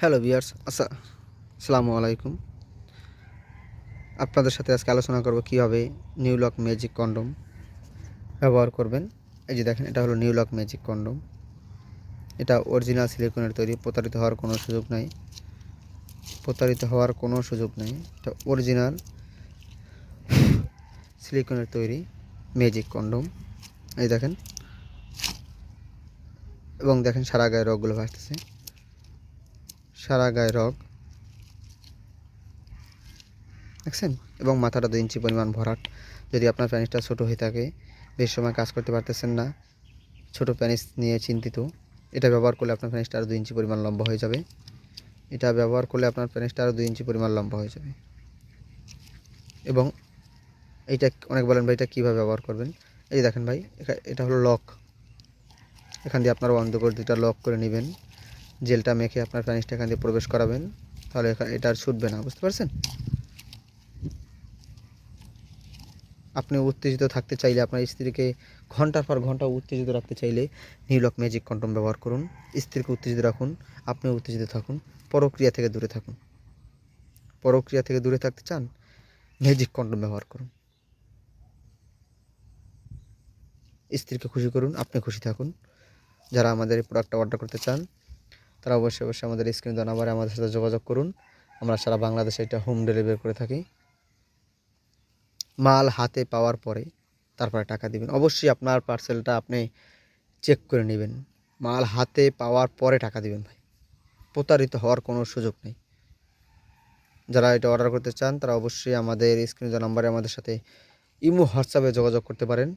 Hello বিয়ার্স আসা আসসালামু আলাইকুম। আপনাদের সাথে আজকে আলোচনা করব কীভাবে নিউ লক ম্যাজিক কন্ডম ব্যবহার করবেন। এই যে দেখেন, এটা হলো নিউ লক ম্যাজিক কন্ডম। এটা অরিজিনাল সিলিকনের তৈরি, প্রতারিত হওয়ার কোনো সুযোগ নাই। প্রতারিত হওয়ার কোনো সুযোগ নেই। এটা অরিজিনাল সিলিকনের তৈরি ম্যাজিক কন্ডম। এই দেখেন। এবং দেখেন সারা গায়ে রোগগুলো ভাসতেছে। সারা গায়ে রগ। দেখছেন? এবং মাথাটা দু ইঞ্চি পরিমাণ ভরাট। যদি আপনার প্যানিসটা ছোটো হয়ে থাকে, বেশ সময় কাজ করতে পারতেছেন না। ছোট প্যানিস নিয়ে চিন্তিত। এটা ব্যবহার করলে আপনার প্যানিসটা আরও দু ইঞ্চি পরিমাণ লম্বা হয়ে যাবে। এটা ব্যবহার করলে আপনার প্যানিসটা আরও দু ইঞ্চি পরিমাণ লম্বা হয়ে যাবে। এবং এইটা অনেক বলেন ভাই, এটা কীভাবে ব্যবহার করবেন? এই দেখেন ভাই এটা হলো লক। এখান দিয়ে আপনারা বন্ধ করে দুটা লক করে নেবেন। জেলটা মেখে আপনার প্যানিসটা এখান দিয়ে প্রবেশ করাবেন, তাহলে এটা আর ছুটবে না, বুঝতে পারছেন? আপনি উত্তেজিত থাকতে চাইলে, আপনার স্ত্রীকে ঘণ্টার পর ঘণ্টা উত্তেজিত রাখতে চাইলে নিউলক ম্যাজিক কন্ডম ব্যবহার করুন। স্ত্রীকে উত্তেজিত রাখুন, আপনিও উত্তেজিত থাকুন, পরক্রিয়া থেকে দূরে থাকুন। পরক্রিয়া থেকে দূরে থাকতে চান ম্যাজিক কন্ডম ব্যবহার করুন। স্ত্রীকে খুশি করুন, আপনি খুশি থাকুন। যারা আমাদের এই প্রোডাক্টটা অর্ডার করতে চান তারা অবশ্যই অবশ্যই আমাদের স্ক্রিন দেওয়া নাম্বারে আমাদের সাথে যোগাযোগ করুন। আমরা সারা বাংলাদেশে এটা হোম ডেলিভারি করে থাকি। মাল হাতে পাওয়ার পরে তারপরে টাকা দিবেন। অবশ্যই আপনার পার্সেলটা আপনি চেক করে নেবেন। মাল হাতে পাওয়ার পরে টাকা দিবেন ভাই। প্রতারিত হওয়ার কোনো সুযোগ নেই। যারা এটা অর্ডার করতে চান, তারা অবশ্যই আমাদের স্ক্রিন দেওয়া নাম্বারে আমাদের সাথে ইমো, হোয়াটসঅ্যাপে যোগাযোগ করতে পারেন।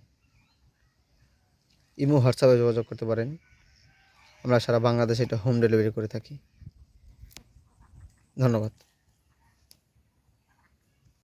ইমো, হোয়াটসঅ্যাপে যোগাযোগ করতে পারেন। আমরা সারা বাংলাদেশে এটা হোম ডেলিভারি করে থাকি। ধন্যবাদ।